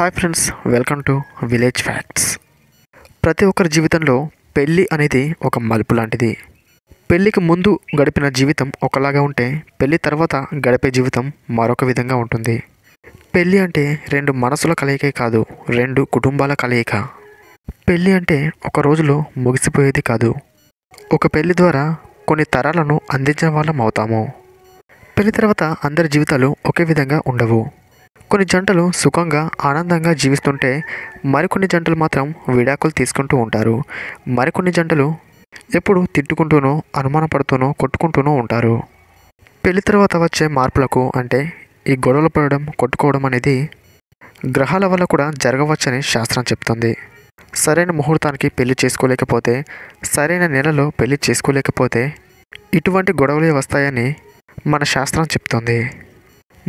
Hi friends welcome to village facts. ప్రతి ఒక్కరి జీవితంలో పెళ్ళి అనేది ఒక మలుపు లాంటిది. పెళ్ళికి ముందు గడిపిన జీవితం ఒకలాగా ఉంటే పెళ్ళి తర్వాత గడిపే జీవితం మరొక విధంగా ఉంటుంది. పెళ్ళి అంటే రెండు మనసుల కలయికే కాదు రెండు కుటుంబాల కలయిక. పెళ్ళి అంటే ఒక రోజులో ముగిసిపోయేది కాదు. ఒక పెళ్ళి ద్వారా కొన్ని తరాలను అందించిన వాళ్ళం అవుతాము. పెళ్ళి తర్వాత అందరి జీవితాలు ఒకే విధంగా ఉండవు. కొన్ని జంటలు సుఖంగా ఆనందంగా జీవిస్తుంటే మరికొన్ని జంటలు మాత్రం విడాకులు తీసుకుంటూ ఉంటారు. మరికొన్ని జంటలు ఎప్పుడు తిట్టుకుంటూనో అనుమానపడుతూనో కొట్టుకుంటూనో ఉంటారు. పెళ్ళి తర్వాత వచ్చే మార్పులకు అంటే ఈ గొడవలు పడడం కొట్టుకోవడం అనేది గ్రహాల వల్ల కూడా జరగవచ్చని శాస్త్రం చెప్తుంది. సరైన ముహూర్తానికి పెళ్ళి చేసుకోలేకపోతే సరైన నెలలో పెళ్ళి చేసుకోలేకపోతే ఇటువంటి గొడవలే వస్తాయని మన శాస్త్రం చెప్తుంది.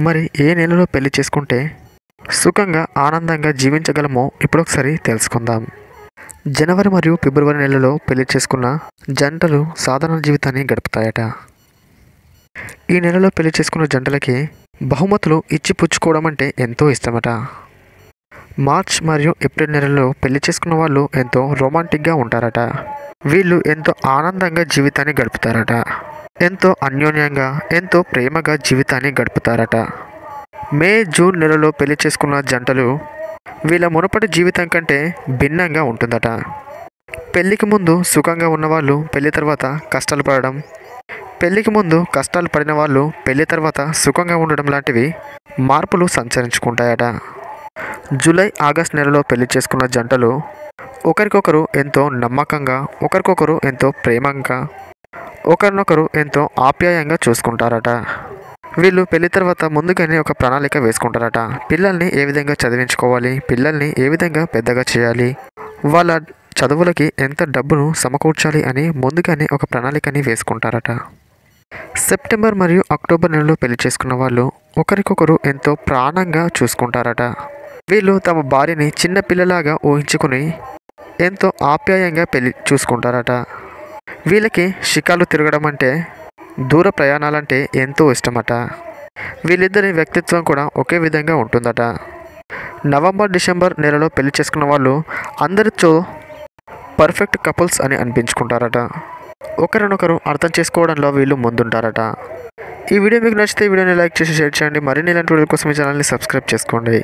మరి ఏ నెలలో పెళ్ళి చేసుకుంటే సుఖంగా ఆనందంగా జీవించగలమో ఇప్పుడు ఒకసారి తెలుసుకుందాం. జనవరి మరియు ఫిబ్రవరి నెలలో పెళ్ళి చేసుకున్న జంటలు సాధారణ జీవితాన్ని గడుపుతాయట. ఈ నెలలో పెళ్ళి చేసుకున్న జంటలకి బహుమతులు ఇచ్చి పుచ్చుకోవడం అంటే ఎంతో ఇష్టమట. మార్చ్ మరియు ఏప్రిల్ నెలలో పెళ్ళి చేసుకున్న వాళ్ళు ఎంతో రొమాంటిక్గా ఉంటారట. వీళ్ళు ఎంతో ఆనందంగా జీవితాన్ని గడుపుతారట. ఎంతో అన్యోన్యంగా ఎంతో ప్రేమగా జీవితాన్ని గడుపుతారట. మే జూన్ నెలలో పెళ్ళి చేసుకున్న జంటలు వీళ్ళ మునుపటి జీవితం కంటే భిన్నంగా ఉంటుందట. పెళ్ళికి ముందు సుఖంగా ఉన్నవాళ్ళు పెళ్ళి తర్వాత కష్టాలు పడడం పెళ్ళికి ముందు కష్టాలు పడిన వాళ్ళు పెళ్ళి తర్వాత సుఖంగా ఉండడం లాంటివి మార్పులు సంచరించుకుంటాయట. జూలై ఆగస్ట్ నెలలో పెళ్ళి చేసుకున్న జంటలు ఒకరికొకరు ఎంతో నమ్మకంగా ఒకరికొకరు ఎంతో ప్రేమంగా ఒకరినొకరు ఎంతో ఆప్యాయంగా చూసుకుంటారట. వీళ్ళు పెళ్ళి తర్వాత ముందుగానే ఒక ప్రణాళిక వేసుకుంటారట. పిల్లల్ని ఏ విధంగా చదివించుకోవాలి? పిల్లల్ని ఏ విధంగా పెద్దగా చేయాలి? వాళ్ళ చదువులకి ఎంత డబ్బును సమకూర్చాలి అని ముందుగానే ఒక ప్రణాళికని వేసుకుంటారట. సెప్టెంబర్ మరియు అక్టోబర్ నెలలో పెళ్ళి చేసుకున్న వాళ్ళు ఒకరికొకరు ఎంతో ప్రాణంగా చూసుకుంటారట. వీళ్ళు తమ భార్యని చిన్న పిల్లలాగా ఊహించుకుని ఎంతో ఆప్యాయంగా పెళ్ళి చూసుకుంటారట. వీళ్ళకి షికాలు తిరగడం అంటే దూర ప్రయాణాలంటే ఎంతో ఇష్టమట. వీళ్ళిద్దరి వ్యక్తిత్వం కూడా ఒకే విధంగా ఉంటుందట. నవంబర్ డిసెంబర్ నెలలో పెళ్ళి చేసుకున్న వాళ్ళు అందరితో పర్ఫెక్ట్ కపుల్స్ అని అనిపించుకుంటారట. ఒకరినొకరు అర్థం చేసుకోవడంలో వీళ్ళు ముందుంటారట. ఈ వీడియో మీకు నచ్చితే వీడియోని లైక్ చేసి షేర్ చేయండి. మరిన్ని ఇలాంటి వీడియో కోసం ఈ ఛానల్ని సబ్స్క్రైబ్ చేసుకోండి.